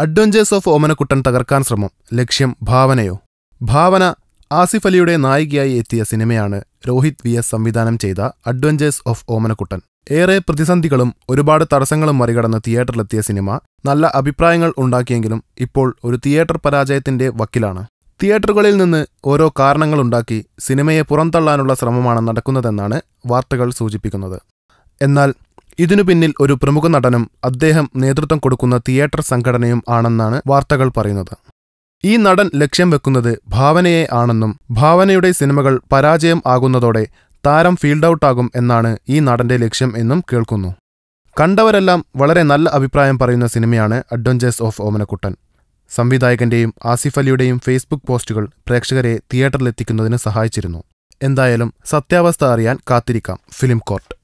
Adventures of Omanakuttan തകർക്കാൻ ശ്രമം. ലക്ഷ്യം ഭാവനയോ. ഭാവന ആസിഫ് അലിയുടെ നായികയായി എത്തിയ സിനിമയാണ് രോഹിത് വി എസ് സംവിധാനം ചെയ്ത അഡ്വഞ്ചേഴ്സ് ഓഫ് ഓമനക്കുട്ടൻ. ഏറെ പ്രതിസന്ധികളും ഒരുപാട് തടസ്സങ്ങളും മറികടന്ന് തിയേറ്ററിലെത്തിയ സിനിമ നല്ല അഭിപ്രായങ്ങൾ ഉണ്ടാക്കിയെങ്കിലും ഇപ്പോൾ ഒരു തിയേറ്റർ പരാജയത്തിന്റെ വക്കിലാണ്. തിയേറ്ററുകളിൽ നിന്ന് ഓരോ കാരണങ്ങളുണ്ടാക്കി സിനിമയെ പുറന്തള്ളാനുള്ള ശ്രമമാണ് നടക്കുന്നതെന്നാണ് വാർത്തകൾ സൂചിപ്പിക്കുന്നത്. എന്നാൽ ഇതിനു പിന്നിൽ ഒരു പ്രമുഖ നടനും അദ്ദേഹം നേതൃത്വം കൊടുക്കുന്ന തിയേറ്റർ സംഘടനയും ആണെന്നാണ് വാർത്തകൾ പറയുന്നത്. ഈ നടൻ ലക്ഷ്യം വെക്കുന്നത് ഭാവനയെ ആണെന്നും ഭാവനയുടെ സിനിമകൾ പരാജയം ആകുന്നതോടെ താരം ഫീൽഡ് ഔട്ടാകും എന്നാണ് ഈ നടന്റെ ലക്ഷ്യം എന്നും കേൾക്കുന്നു. കണ്ടവരെല്ലാം വളരെ നല്ല അഭിപ്രായം പറയുന്ന സിനിമയാണ് അഡ്വഞ്ചേഴ്സ് ഓഫ് ഓമനക്കുട്ടൻ. സംവിധായകന്റെയും ആസിഫ് അലിയുടെയും ഫേസ്ബുക്ക് പോസ്റ്റുകൾ പ്രേക്ഷകരെ തിയേറ്ററിലെത്തിക്കുന്നതിന് സഹായിച്ചിരുന്നു. എന്തായാലും സത്യാവസ്ഥ അറിയാൻ കാത്തിരിക്കാം ഫിലിം കോർട്ട്.